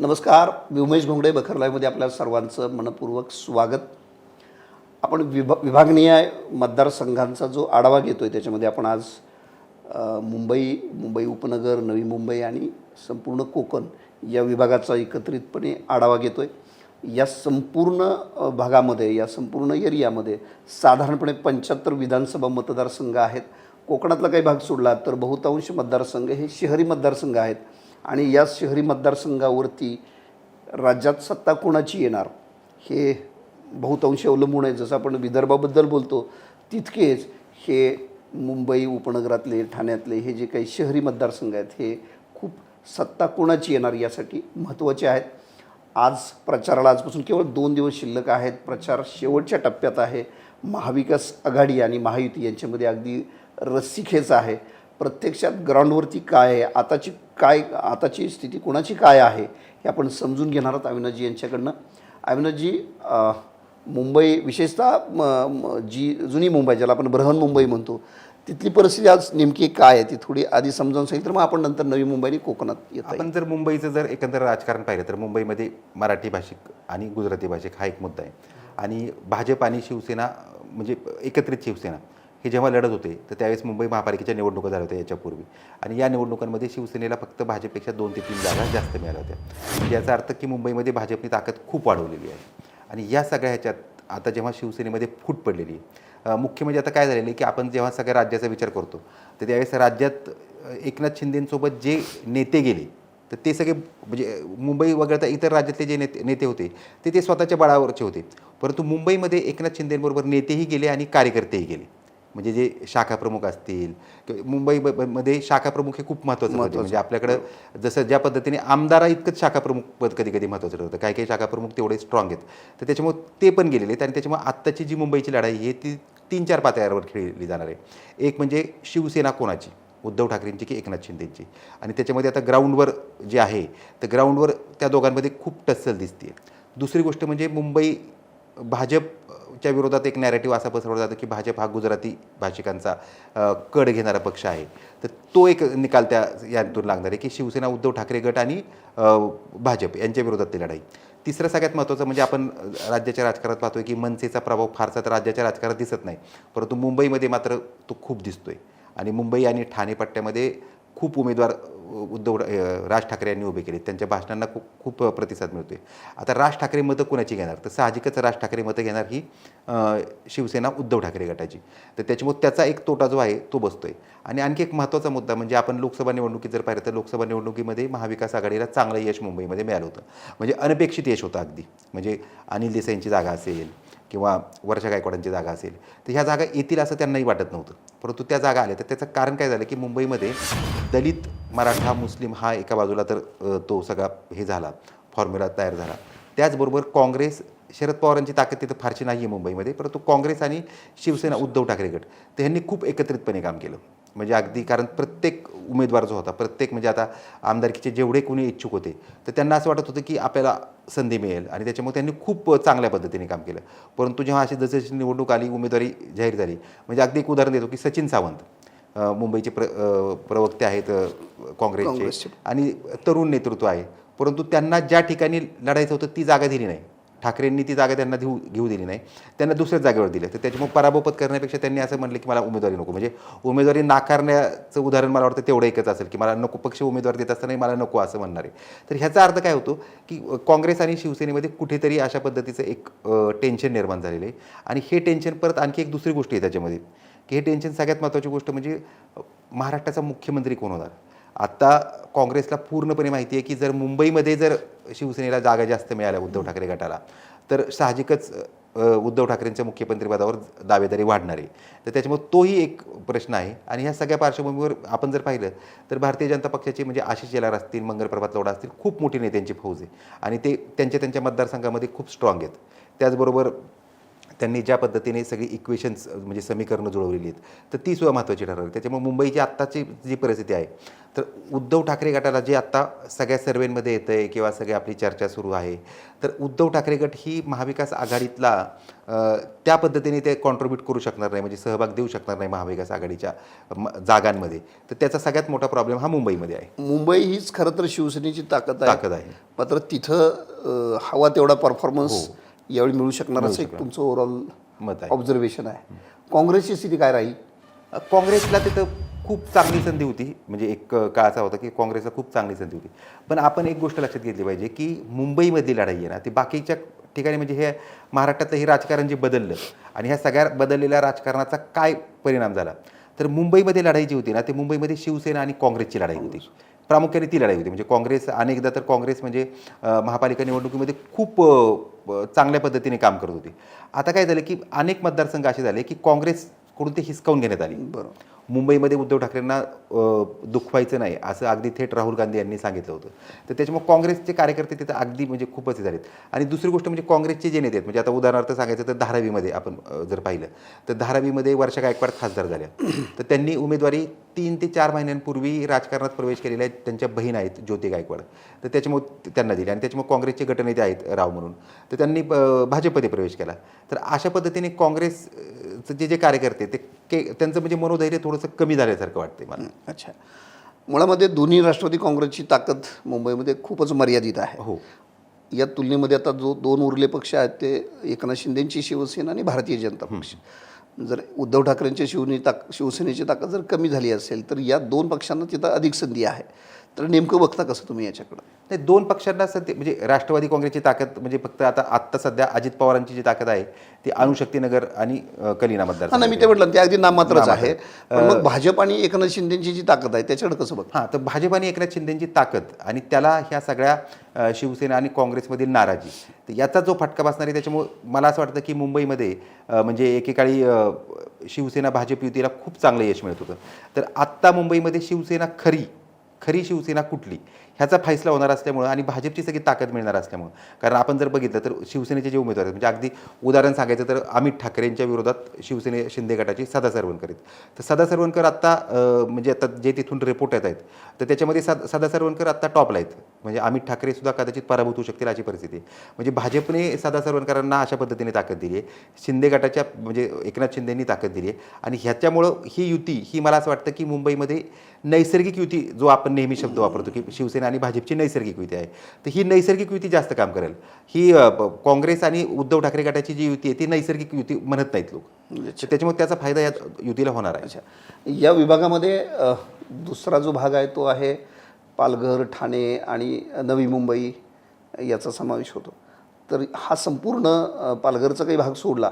नमस्कार. मी उमेश घोंगडे बखरलायमध्ये आपल्या सर्वांचं मनपूर्वक स्वागत. आपण विभा विभागनीय मतदारसंघांचा जो आढावा घेतो आहे त्याच्यामध्ये आपण आज मुंबई मुंबई उपनगर नवी मुंबई आणि संपूर्ण कोकण या विभागाचा एकत्रितपणे आढावा घेतो आहे या संपूर्ण भागामध्ये या संपूर्ण एरियामध्ये साधारणपणे पंच्याहत्तर विधानसभा मतदारसंघ आहेत. कोकणातला काही भाग सोडला तर बहुतांश मतदारसंघ हे शहरी मतदारसंघ आहेत. आणि या शहरी मतदारसंघावरती राज्यात सत्ता कोणाची येणार हे बहुतांशी अवलंबून आहे. जसं आपण विदर्भाबद्दल बोलतो तितकेच हे मुंबई उपनगरातले ठाण्यातले हे जे काही शहरी मतदारसंघ आहेत हे खूप सत्ता कोणाची येणार यासाठी महत्त्वाचे आहेत. आज प्रचाराला आजपासून केवळ दोन दिवस शिल्लक आहेत. प्रचार शेवटच्या टप्प्यात आहे. महाविकास आघाडी आणि महायुती यांच्यामध्ये अगदी रस्सीखेच आहे. प्रत्यक्षात ग्राउंडवरती काय आहे? आताची काय आताची स्थिती कोणाची काय आहे? हे आपण समजून घेणार आहोत अविनाशजी यांच्याकडनं. अविनाशजी मुंबई विशेषतः म- जी जुनी मुंबई ज्याला आपण बृहन मुंबई म्हणतो तिथली परिस्थिती आज नेमकी काय आहे? ती थोडी आधी समजावून सांगितलं तर मग आपण नंतर नवी मुंबई आणि कोकणात येतो आपण जर मुंबईचं जर एकंदर राजकारण पाहिलं तर मुंबईमध्ये मराठी भाषिक आणि गुजराती भाषिक हा एक मुद्दा आहे. आणि भाजप आणि शिवसेना म्हणजे एकत्रित शिवसेना हे जेव्हा लढत होते तर त्यावेळेस मुंबई महापालिकेच्या निवडणुका झाल्या होत्या याच्यापूर्वी. आणि या निवडणुकांमध्ये शिवसेनेला फक्त भाजपपेक्षा दोन ते तीन जागा जास्त मिळाल्या होत्या. म्हणजे याचा अर्थ की मुंबईमध्ये भाजपने ताकद खूप वाढवलेली आहे. आणि या सगळ्या ह्याच्यात आता जेव्हा शिवसेनेमध्ये फूट पडलेली आहे मुख्य म्हणजे आता काय झालेलं आहे की आपण जेव्हा सगळ्या राज्याचा विचार करतो तर त्यावेळेस राज्यात एकनाथ शिंदेंसोबत जे नेते गेले तर ते सगळे म्हणजे मुंबई वगळता इतर राज्यातले जे नेते नेते होते ते ते स्वतःच्या बळावरचे होते. परंतु मुंबईमध्ये एकनाथ शिंदेंबरोबर नेतेही गेले आणि कार्यकर्तेही गेले. म्हणजे जे शाखा प्रमुख असतील किंवा मुंबई ब- ब- मध्ये शाखा प्रमुख हे खूप महत्त्वाचं होतं. म्हणजे आपल्याकडं जसं ज्या पद्धतीने आमदारा इतकंच शाखा प्रमुख पद कधी कधी महत्त्वाचं ठरतं. काही काही शाखा प्रमुख तेवढे स्ट्रॉंग आहेत. तर त्याच्यामुळे ते पण गेलेले आहेत आणि त्याच्यामुळे आत्ताची जी मुंबईची लढाई आहे ती तीन चार पातळ्यावर खेळली जाणार आहे. एक म्हणजे शिवसेना कोणाची? उद्धव ठाकरेंची की एकनाथ शिंदेची? आणि त्याच्यामध्ये आता ग्राउंडवर जे आहे तर ग्राउंडवर त्या दोघांमध्ये खूप टस्सल दिसते दुसरी गोष्ट म्हणजे मुंबई भाजपच्या विरोधात एक नॅरेटिव्ह असा पसरवला जातो की भाजप हा गुजराती भाषिकांचा कड घेणारा पक्ष आहे. तर तो एक निकाल त्या यातून लागणार आहे की शिवसेना उद्धव ठाकरे गट आणि भाजप यांच्या विरोधात ती लढाई. तिसरं सगळ्यात महत्त्वाचं म्हणजे आपण राज्याच्या राजकारणात पाहतोय की मनसेचा प्रभाव फारसा तर राज्याच्या राजकारणात दिसत नाही. परंतु मुंबईमध्ये मात्र तो खूप दिसतोय. आणि मुंबई आणि ठाणे पट्ट्यामध्ये खूप उमेदवार उद्धव राज ठाकरे यांनी उभे केले. त्यांच्या भाषणांना खूप खूप प्रतिसाद मिळतोय. आता राज ठाकरे मतं कोणाची घेणार? तर साहजिकच राज ठाकरे मतं घेणार ही शिवसेना उद्धव ठाकरे गटाची. तर त्याच्यामुळे त्याचा एक तोटा जो आहे तो बसतोय. आणि आणखी एक महत्त्वाचा मुद्दा म्हणजे आपण लोकसभा निवडणुकीत जर पाहिलं तर लोकसभा निवडणुकीमध्ये महाविकास आघाडीला चांगलं यश मुंबईमध्ये मिळालं होतं. म्हणजे अनपेक्षित यश होतं अगदी. म्हणजे अनिल देसाईंची जागा असेल किंवा वर्षा गायकवाडांची जागा असेल तर ह्या जागा येतील असं त्यांनाही वाटत नव्हतं. परंतु त्या जागा आल्या तर त्याचं कारण काय झालं की मुंबईमध्ये दलित मराठा मुस्लिम हा एका बाजूला तर तो सगळा हे झाला फॉर्म्युला तयार झाला. त्याचबरोबर काँग्रेस शरद पवारांची ताकद तिथं फारशी नाही आहे मुंबईमध्ये परंतु काँग्रेस आणि शिवसेना उद्धव ठाकरे गट तर ह्यांनी खूप एकत्रितपणे काम केलं. म्हणजे अगदी कारण प्रत्येक उमेदवार जो होता प्रत्येक म्हणजे आता आमदारकीचे जेवढे कोणी इच्छुक होते तर त्यांना असं वाटत होतं की आपल्याला संधी मिळेल आणि त्याच्यामुळे त्यांनी खूप चांगल्या पद्धतीने काम केलं. परंतु जेव्हा अशी जशी निवडणूक आली उमेदवारी जाहीर झाली म्हणजे अगदी एक उदाहरण देतो की सचिन सावंत मुंबईचे प्र प्रवक्ते आहेत काँग्रेसचे. आणि तरुण नेतृत्व आहे. परंतु त्यांना ज्या ठिकाणी लढायचं होतं ती जागा दिली नाही. ठाकरेंनी ती जागा त्यांना देऊ घेऊ दिली नाही. त्यांना दुसऱ्याच जागेवर दिलं. तर त्याच्यामुळे पराभवपत करण्यापेक्षा त्यांनी असं म्हणलं की मला उमेदवारी नको. म्हणजे उमेदवारी नाकारण्याचं उदाहरण मला वाटतं तेवढं एकच असेल की मला नको पक्ष उमेदवार देत असतानाही मला नको असं म्हणणार आहे. तर ह्याचा अर्थ काय होतो की काँग्रेस आणि शिवसेनेमध्ये कुठेतरी अशा पद्धतीचं एक टेन्शन निर्माण झालेलं आहे. आणि हे टेन्शन परत आणखी एक दुसरी गोष्ट आहे त्याच्यामध्ये की हे टेन्शन सगळ्यात महत्त्वाची गोष्ट म्हणजे महाराष्ट्राचा मुख्यमंत्री कोण होणार? आत्ता काँग्रेसला पूर्णपणे माहिती आहे की जर मुंबईमध्ये जर शिवसेनेला जागा जास्त मिळाल्या उद्धव ठाकरे गटाला. तर साहजिकच उद्धव ठाकरेंच्या मुख्यमंत्रीपदावर दावेदारी वाढणार आहे. तर त्याच्यामुळे तोही एक प्रश्न आहे. आणि ह्या सगळ्या पार्श्वभूमीवर आपण जर पाहिलं तर भारतीय जनता पक्षाचे म्हणजे आशिष शेलार असतील मंगलप्रभात लवडा असतील खूप मोठी नेत्यांची फौज आहे. आणि ते त्यांच्या त्यांच्या मतदारसंघामध्ये खूप स्ट्रॉंग आहेत. त्याचबरोबर त्यांनी ज्या पद्धतीने सगळी इक्वेशन्स म्हणजे समीकरणं जुळवलेली आहेत तर ती सुद्धा महत्त्वाची ठरवली त्याच्यामुळे मुंबईची आत्ताची जी परिस्थिती आहे तर उद्धव ठाकरे गटाला जे आत्ता सगळ्या सर्वेमध्ये येतं आहे किंवा सगळी आपली चर्चा सुरू आहे तर उद्धव ठाकरे गट ही महाविकास आघाडीतला त्या पद्धतीने ते कॉन्ट्रीब्यूट करू शकणार नाही म्हणजे सहभाग देऊ शकणार नाही महाविकास आघाडीच्या जागांमध्ये. तर त्याचा सगळ्यात मोठा प्रॉब्लेम हा मुंबईमध्ये आहे. मुंबई हीच खरं तर शिवसेनेची ताकद ताकद आहे. मात्र तिथं हवा तेवढा परफॉर्मन्स यावेळी मिळू शकणार असं एक तुमचं ओव्हरऑल मत आहे. ऑब्झर्वेशन आहे. काँग्रेसची स्थिती काय राहील? काँग्रेसला तिथं खूप चांगली संधी होती. म्हणजे एक काळ असा होता की काँग्रेसला खूप चांगली संधी होती. पण आपण एक गोष्ट लक्षात घेतली पाहिजे की मुंबईमधली लढाई आहे ना ती बाकीच्या ठिकाणी म्हणजे हे महाराष्ट्रातलं हे राजकारण जे बदललं आणि ह्या सगळ्या बदललेल्या राजकारणाचा काय परिणाम झाला? तर मुंबईमध्ये लढाई जी होती ना ती मुंबईमध्ये शिवसेना आणि काँग्रेसची लढाई होती. प्रामुख्याने ती लढाई होती. म्हणजे काँग्रेस अनेकदा तर काँग्रेस म्हणजे महापालिका निवडणुकीमध्ये खूप चांगल्या पद्धतीने काम करत होती. आता काय झालं की अनेक मतदारसंघ असे झाले की काँग्रेसकडून ते हिसकावून घेण्यात आली. बरं मुंबईमध्ये उद्धव ठाकरेंना दुखवायचं नाही असं अगदी थेट राहुल गांधी यांनी सांगितलं होतं. तर त्याच्यामुळे काँग्रेसचे कार्यकर्ते तिथं अगदी म्हणजे खूपच झालेत. आणि दुसरी गोष्ट म्हणजे काँग्रेसचे जे नेते आहेत म्हणजे आता उदाहरणार्थ सांगायचं तर धारावीमध्ये आपण जर पाहिलं तर धारावीमध्ये वर्षा गायकवाड खासदार झाल्या. तर त्यांनी उमेदवारी तीन ते चार महिन्यांपूर्वी राजकारणात प्रवेश केलेला आहे त्यांच्या बहीण आहेत ज्योती गायकवाड. तर त्याच्यामुळे त्यांना दिली आणि त्याच्यामुळे काँग्रेसचे गटनेते आहेत राव म्हणून. तर त्यांनी भाजपमध्ये प्रवेश केला. तर अशा पद्धतीने काँग्रेसचे जे जे कार्यकर्ते ते के त्यांचं म्हणजे मनोधैर्य थोडंसं कमी झाल्यासारखं वाटतंय मला. अच्छा. मुळामध्ये दोन्ही राष्ट्रवादी काँग्रेसची ताकद मुंबईमध्ये खूपच मर्यादित आहे. हो. या तुलनेमध्ये आता जो दोन उरले पक्ष आहेत ते एकनाथ शिंदेची शिवसेना आणि भारतीय जनता पक्ष. जर उद्धव ठाकरेंच्या शिवनी ताक शिवसेनेची ताकद जर कमी झाली असेल तर या दोन पक्षांना तिथं अधिक संधी आहे. तर नेमकं बघता कसं तुम्ही याच्याकडं? नाही दोन पक्षांना सध्या म्हणजे राष्ट्रवादी काँग्रेसची ताकद म्हणजे फक्त आता आत्ता सध्या अजित पवारांची जी ताकद आहे ती अणुशक्तीनगर आणि कलिना मतदार हा नाही मी ते म्हटलं ते अगदी नाममात्रच आहे. मग भाजप आणि एकनाथ शिंदेची जी ताकद आहे त्याच्याकडे कसं बघता? हां तर भाजप आणि एकनाथ शिंदेची ताकद आणि त्याला ह्या सगळ्या शिवसेना आणि काँग्रेसमधील नाराजी. तर याचा जो फटका बसणार आहे त्याच्यामुळे मला असं वाटतं की मुंबईमध्ये म्हणजे एकेकाळी शिवसेना भाजप युतीला खूप चांगलं यश मिळत होतं. तर आत्ता मुंबईमध्ये शिवसेना खरी खरी शिवसेना कुठली? ह्याचा फैसला होणार असल्यामुळं आणि भाजपची सगळी ताकद मिळणार असल्यामुळं. कारण आपण जर बघितलं तर शिवसेनेचे जे उमेदवार आहेत म्हणजे अगदी उदाहरण सांगायचं तर अमित ठाकरेंच्या विरोधात शिवसेने शिंदे गटाची सदा सरवणकर आहेत. तर सदा सरवणकर आत्ता म्हणजे आता जे तिथून रिपोर्ट येत आहेत तर त्याच्यामध्ये सद सदा सरवणकर आत्ता टॉपला आहेत. म्हणजे अमित ठाकरे सुद्धा कदाचित पराभूत होऊ शकतील अशी परिस्थिती म्हणजे भाजपने सदा सरवणकरांना अशा पद्धतीने ताकद दिली आहे. शिंदे गटाच्या म्हणजे एकनाथ शिंदेंनी ताकद दिली आहे. आणि ह्याच्यामुळं ही युती ही मला असं वाटतं की मुंबईमध्ये नैसर्गिक युती जो आपण नेहमी शब्द वापरतो की शिवसेना आणि भाजपची नैसर्गिक युती आहे. तर ही नैसर्गिक युती जास्त काम करेल. ही काँग्रेस आणि उद्धव ठाकरे गटाची जी युती आहे ती नैसर्गिक युती म्हणत नाहीत लोक. तर त्याच्यामुळे त्याचा फायदा या युतीला होणार आहे. या विभागामध्ये दुसरा जो भाग आहे तो आहे पालघर ठाणे आणि नवी मुंबई याचा समावेश होतो. तर हा संपूर्ण पालघरचा काही भाग सोडला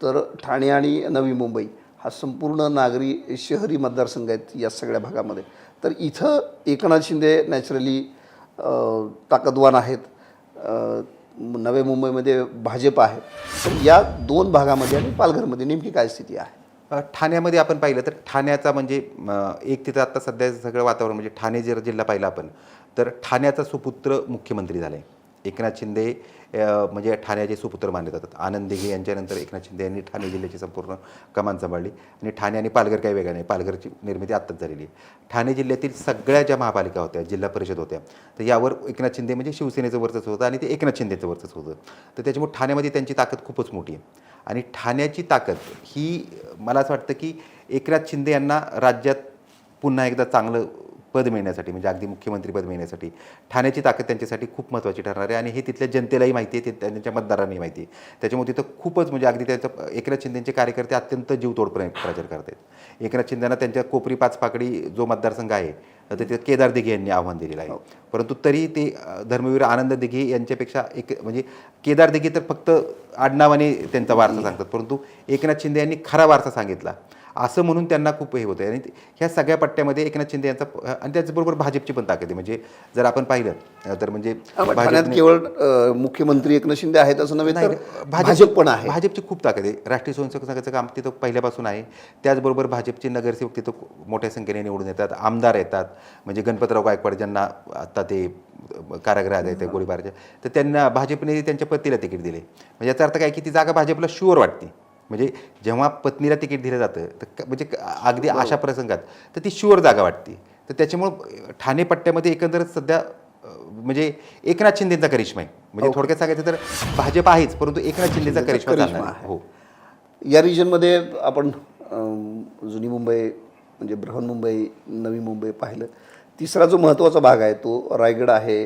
तर ठाणे आणि नवी मुंबई हा संपूर्ण नागरी शहरी मतदारसंघ आहेत या सगळ्या भागामध्ये. तर इथं एकनाथ शिंदे नॅचरली ताकदवान आहेत. नवे मुंबईमध्ये भाजप आहे. तर या दोन भागामध्ये आणि पालघरमध्ये नेमकी काय स्थिती आहे? ठाण्यामध्ये आपण पाहिलं तर ठाण्याचा म्हणजे एक तिथं आता सध्या सगळं वातावरण म्हणजे ठाणे जर जिल्हा पाहिला आपण. तर ठाण्याचा सुपुत्र मुख्यमंत्री झाला. आहे एकनाथ शिंदे म्हणजे ठाण्याचे सुपुत्र मानले जातात. आनंद दिघे यांच्यानंतर एकनाथ शिंदे यांनी ठाणे जिल्ह्याची संपूर्ण कमान सांभाळली आणि ठाणे आणि पालघर काही वेगळं नाही. पालघरची निर्मिती आत्ताच झालेली आहे. ठाणे जिल्ह्यातील सगळ्या ज्या महापालिका होत्या जिल्हा परिषद होत्या तर यावर एकनाथ शिंदे म्हणजे शिवसेनेचं वर्चस्व होतं आणि ते एकनाथ शिंदेचं वर्चस्व होतं. तर त्याच्यामुळे ठाण्यामध्ये त्यांची ताकद खूपच मोठी आहे. आणि ठाण्याची ताकद ही मला असं वाटतं की एकनाथ शिंदे यांना राज्यात पुन्हा एकदा चांगलं पद मिळण्यासाठी म्हणजे अगदी मुख्यमंत्रीपद मिळण्यासाठी. ठाण्याची ताकद त्यांच्यासाठी खूप महत्त्वाची ठरणार आहे आणि हे तिथल्या जनतेलाही माहिती आहे ते त्यांच्या मतदारांनाही माहिती आहे. त्याच्यामुळे तिथं खूपच म्हणजे अगदी त्याचं एकनाथ शिंदेचे कार्यकर्ते अत्यंत जीवतोड प्र प्रचार करत आहेत. एकनाथ शिंदेना त्यांच्या कोपरी पाच पाकडी जो मतदारसंघ आहे तर तिथे केदार दिघे यांनी आव्हान दिलेलं आहे. परंतु तरी ते धर्मवीर आनंद दिघे यांच्यापेक्षा एक म्हणजे केदार दिघे तर फक्त आडनावाने त्यांचा वारसा सांगतात. परंतु एकनाथ शिंदे यांनी खरा वारसा सांगितला. असं म्हणून त्यांना खूप हे होतं आणि ह्या सगळ्या पट्ट्यामध्ये एकनाथ शिंदे यांचा आणि त्याचबरोबर भाजपची पण ताकद आहे. म्हणजे जर आपण पाहिलं तर म्हणजे भाजपने- केवळ मुख्यमंत्री एकनाथ शिंदे आहेत असं नव्हे नाही, भाजप पण आहे. भाजपची खूप ताकद आहे. राष्ट्रीय स्वयंसेवक संघाचं काम तिथं पहिल्यापासून आहे. त्याचबरोबर भाजपचे नगरसेवक तिथं मोठ्या संख्येने निवडून येतात. आमदार येतात. म्हणजे गणपतराव गायकवाड ज्यांना आता ते कारागृहात आहेत ते गोळीबाराच्या तर त्यांना भाजपने त्यांच्या पत्नीला तिकीट दिले. म्हणजे याचा अर्थ काय की ती जागा भाजपला शुअर वाटते. म्हणजे जेव्हा पत्नीला तिकीट दिलं जातं तर म्हणजे अगदी अशा प्रसंगात तर ती शुअर जागा वाटते. तर त्याच्यामुळं ठाणे पट्ट्यामध्ये एकंदरच सध्या म्हणजे एकनाथ शिंदेचा करिश्मा आहे. म्हणजे थोडक्यात सांगायचं तर भाजप आहेच परंतु एकनाथ शिंदेचा करिश्मा. हो. या रिजनमध्ये आपण जुनी मुंबई म्हणजे बृहन्मुंबई नवी मुंबई पाहिलं. तिसरा जो महत्त्वाचा भाग आहे तो रायगड आहे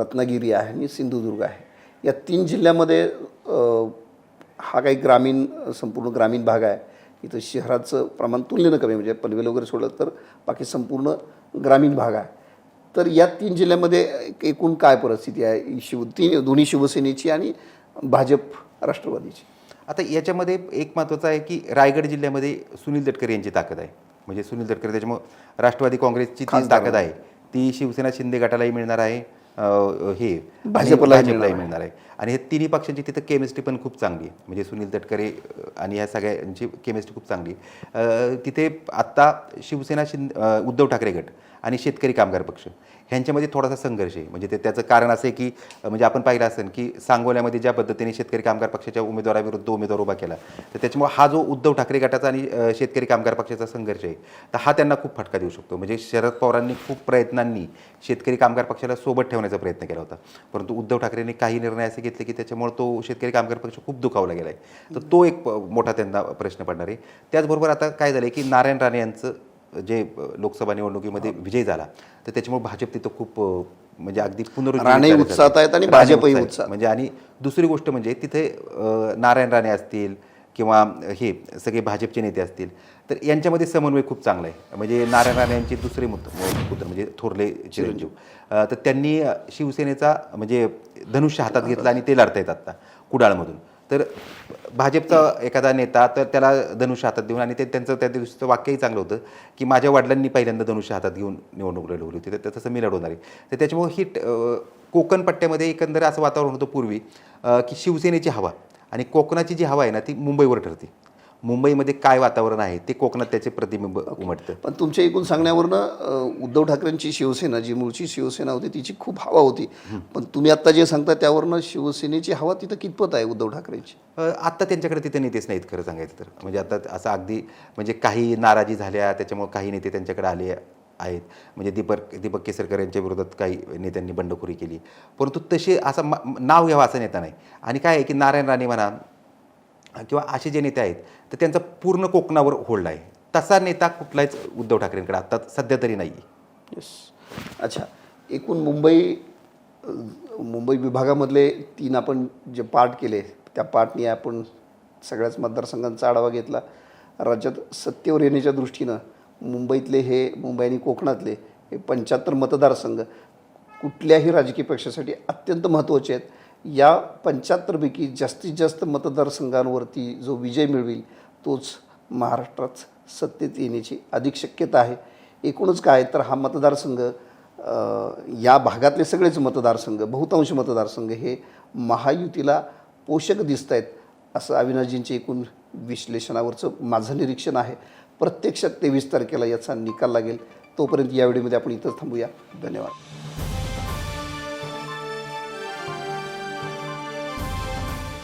रत्नागिरी आहे आणि सिंधुदुर्ग आहे. या तीन जिल्ह्यामध्ये हा काही ग्रामीण संपूर्ण ग्रामीण भाग आहे. इथं शहराचं प्रमाण तुलनेनं कमी आहे. म्हणजे पनवेल वगैरे सोडलं तर बाकी संपूर्ण ग्रामीण भाग आहे. तर या तीन जिल्ह्यामध्ये एक- एकूण काय परिस्थिती आहे? शिव तीन दोन्ही शिवसेनेची आणि भाजप राष्ट्रवादीची. आता याच्यामध्ये एक महत्त्वाचं आहे की रायगड जिल्ह्यामध्ये सुनील तटकरे यांची ताकद आहे. म्हणजे सुनील तटकरे त्याच्यामुळं राष्ट्रवादी काँग्रेसची ताकद आहे. ती शिवसेना शिंदे गटालाही मिळणार आहे. हे आणि भाजपलाही मिळणार आहे. मिळणार. आहे आणि हे तिन्ही पक्षांची तिथं केमिस्ट्री पण खूप चांगली आहे. म्हणजे सुनील तटकरे आणि ह्या सगळ्यांची केमिस्ट्री खूप चांगली तिथे आत्ता शिवसेना शिंदे उद्धव ठाकरे गट. आणि शेतकरी कामगार पक्ष. ह्यांच्यामध्ये थोडासा संघर्ष आहे. म्हणजे ते त्याचं कारण असं आहे की म्हणजे आपण पाहिलं असेल की सांगोल्यामध्ये ज्या पद्धतीने शेतकरी कामगार पक्षाच्या उमेदवाराविरुद्ध उमेदवार उभा केला तर त्याच्यामुळे हा जो उद्धव ठाकरे गटाचा आणि शेतकरी कामगार पक्षाचा संघर्ष आहे तर हा त्यांना खूप फटका देऊ शकतो. म्हणजे शरद पवारांनी खूप प्रयत्नांनी शेतकरी कामगार पक्षाला सोबत ठेवण्याचा प्रयत्न केला होता. परंतु उद्धव ठाकरेंनी काही निर्णय असे घेतले की त्याच्यामुळे तो शेतकरी कामगार पक्ष खूप दुखावला गेला आहे तर तो एक मोठा त्यांना प्रश्न पडणार आहे. त्याचबरोबर आता काय झालं की नारायण राणे यांचं जे लोकसभा निवडणुकीमध्ये विजय झाला तर त्याच्यामुळे भाजप तिथं खूप म्हणजे अगदी राणे. उत्साहात आहेत आणि भाजपही. उत्साहात. म्हणजे आणि दुसरी गोष्ट म्हणजे तिथे नारायण राणे असतील किंवा हे सगळे भाजपचे नेते असतील तर यांच्यामध्ये समन्वय खूप चांगला आहे म्हणजे नारायण राणे यांचे दुसरे मुत- पुत्र म्हणजे थोरले चिरंजीव तर त्यांनी शिवसेनेचा म्हणजे धनुष्य हातात घेतला आणि ते लढतायत आत्ता कुडाळमधून तर भाजपचा एखादा नेता तर त्याला धनुष्य हातात देऊन आणि ते त्यांचं त्या दिवशीचं वाक्यही चांगलं होतं की माझ्या वडिलांनी पहिल्यांदा धनुष्य हातात घेऊन निवडणूक लढवली होती. तर तसं मी लढवणार आहे. तर त्याच्यामुळे ही कोकण पट्ट्यामध्ये एकंदर असं वातावरण होतं पूर्वी की शिवसेनेची हवा आणि कोकणाची जी हवा आहे ना ती मुंबईवर ठरते. मुंबईमध्ये काय वातावरण आहे ते कोकणात त्याचे प्रतिबिंब उमटतं. पण तुमच्या एकूण सांगण्यावरनं उद्धव ठाकरेंची शिवसेना जी मूळची शिवसेना होती तिची खूप हवा होती. पण तुम्ही आत्ता जे सांगता त्यावरनं शिवसेनेची हवा तिथं कितपत आहे उद्धव ठाकरेंची? आत्ता त्यांच्याकडे तिथे नेतेच नाहीत खरं सांगायचं तर. म्हणजे आता असं अगदी म्हणजे काही नाराजी झाल्या त्याच्यामुळे काही नेते त्यांच्याकडे आले आहेत. म्हणजे दीपक दीपक केसरकर यांच्या विरोधात काही नेत्यांनी बंडखोरी केली. परंतु तसे असं नाव घ्यावं असं नेता नाही. आणि काय आहे की नारायण राणे म्हणा किंवा असे जे नेते आहेत तर त्यांचा पूर्ण कोकणावर होल्ड आहे. तसा नेता कुठलाच उद्धव ठाकरेंकडे आत्ता सध्या तरी नाही येस अच्छा. एकूण मुंबई मुंबई विभागामधले तीन आपण जे पार्ट केले त्या पार्टने आपण सगळ्याच मतदारसंघांचा आढावा घेतला. राज्यात सत्तेवर येण्याच्या दृष्टीनं मुंबईतले हे मुंबई आणि कोकणातले हे पंच्याहत्तर मतदारसंघ कुठल्याही राजकीय पक्षासाठी अत्यंत महत्त्वाचे आहेत. या पंच्याहत्तरपैकी जास्तीत जास्त मतदारसंघांवरती जो विजय मिळवेल तोच महाराष्ट्रात सत्तेत येण्याची अधिक शक्यता आहे. एकूणच काय तर हा मतदारसंघ या भागातले सगळेच मतदारसंघ बहुतांश मतदारसंघ हे महायुतीला पोषक दिसत आहेत असं अविनाशजींचे एकूण विश्लेषणावरचं माझं निरीक्षण आहे. प्रत्यक्षात तेवीस तारखेला याचा निकाल लागेल. तोपर्यंत या व्हिडिओमध्ये आपण इथंच थांबूया. धन्यवाद.